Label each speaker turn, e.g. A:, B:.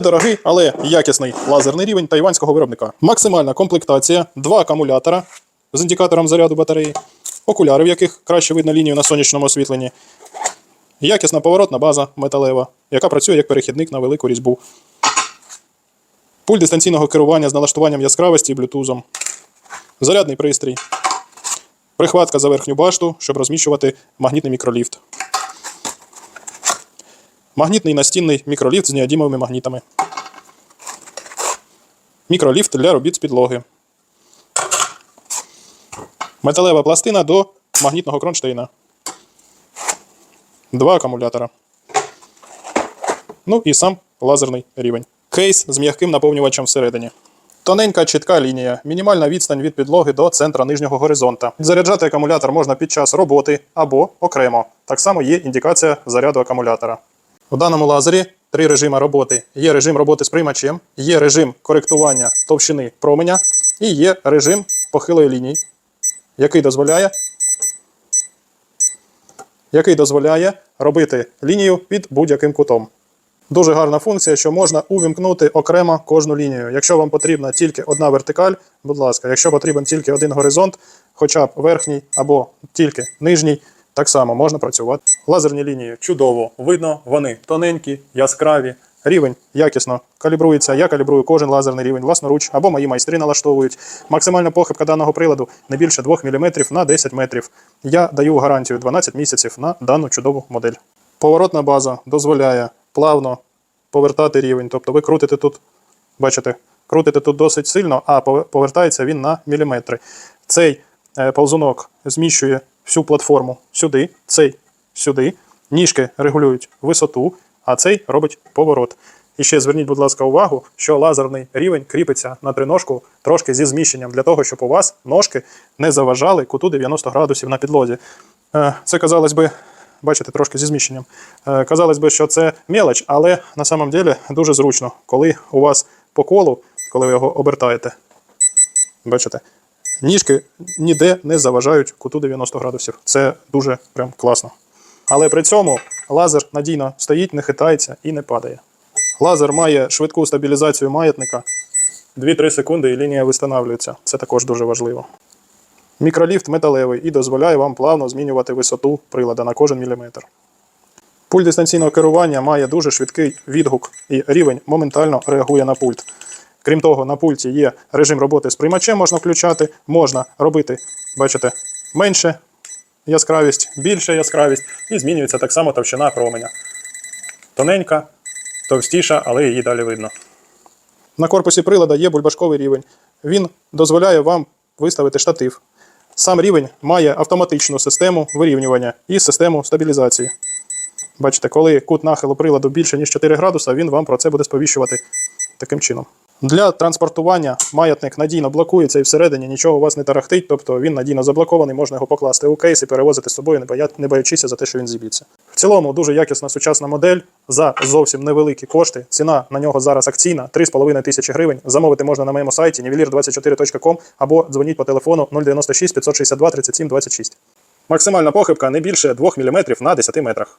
A: Дорогий, але якісний лазерний рівень тайванського виробника. Максимальна комплектація, два акумулятора з індикатором заряду батареї, окуляри, в яких краще видно лінію на сонячному освітленні, якісна поворотна база металева, яка працює як перехідник на велику різьбу. Пульт дистанційного керування з налаштуванням яскравості і блютузом. Зарядний пристрій. Прихватка за верхню башту, щоб розміщувати магнітний мікроліфт. Магнітний настінний мікроліфт з неодімовими магнітами. Мікроліфт для робіт з підлоги. Металева пластина до магнітного кронштейна. Два акумулятора. Ну і сам лазерний рівень. Кейс з м'яким наповнювачем всередині. Тоненька чітка лінія, мінімальна відстань від підлоги до центра нижнього горизонта. Заряджати акумулятор можна під час роботи або окремо. Так само є індикація заряду акумулятора. У даному лазері три режими роботи. Є режим роботи з приймачем, є режим коректування товщини променя і є режим похилої лінії, який дозволяє, який дозволяє робити лінію під будь-яким кутом. Дуже гарна функція, що можна увімкнути окремо кожну лінію. Якщо вам потрібна тільки одна вертикаль, будь ласка, якщо потрібен тільки один горизонт, хоча б верхній або тільки нижній, так само можна працювати. Лазерні лінії чудово видно, вони тоненькі, яскраві. Рівень якісно калібрується. Я калібрую кожен лазерний рівень власноруч або мої майстри налаштовують. Максимальна похибка даного приладу не більше 2 мм на 10 метрів. Я даю гарантію 12 місяців на дану чудову модель. Поворотна база дозволяє плавно повертати рівень. Тобто ви крутите тут, бачите, крутите тут досить сильно, а повертається він на міліметри. Цей е, повзунок зміщує всю платформу сюди, цей сюди. Ніжки регулюють висоту, а цей робить поворот. І ще зверніть, будь ласка, увагу, що лазерний рівень кріпиться на триножку трошки зі зміщенням, для того, щоб у вас ножки не заважали куту 90 градусів на підлозі. Е, Це казалось би, бачите, трошки зі зміщенням. Е, Казалось би, що це мелоч, але на самом деле дуже зручно, коли у вас по колу, коли ви його обертаєте. Бачите, ніжки ніде не заважають куту 90 градусів. Це дуже прям класно. Але при цьому лазер надійно стоїть, не хитається і не падає. Лазер має швидку стабілізацію маятника. 2-3 секунди і лінія встановлюється. Це також дуже важливо. Мікроліфт металевий і дозволяє вам плавно змінювати висоту прилада на кожен міліметр. Пульт дистанційного керування має дуже швидкий відгук і рівень моментально реагує на пульт. Крім того, на пульті є режим роботи з приймачем, можна включати, можна робити, бачите, менше яскравість, більша яскравість, і змінюється так само товщина променя. Тоненька, товстіша, але її далі видно. На корпусі прилада є бульбашковий рівень. Він дозволяє вам виставити штатив. Сам рівень має автоматичну систему вирівнювання і систему стабілізації. Бачите, коли кут нахилу приладу більше, ніж 4 градуса, він вам про це буде сповіщувати таким чином. Для транспортування маятник надійно блокується і всередині нічого у вас не тарахтить, тобто він надійно заблокований, можна його покласти у кейс і перевозити з собою, не боячися за те, що він зіб'ється. В цілому дуже якісна сучасна модель за зовсім невеликі кошти. Ціна на нього зараз акційна 3,5 тисячі гривень. Замовити можна на моєму сайті nivelir24.com або дзвоніть по телефону 096 562 37 26. Максимальна похибка не більше 2 мм на 10 метрах.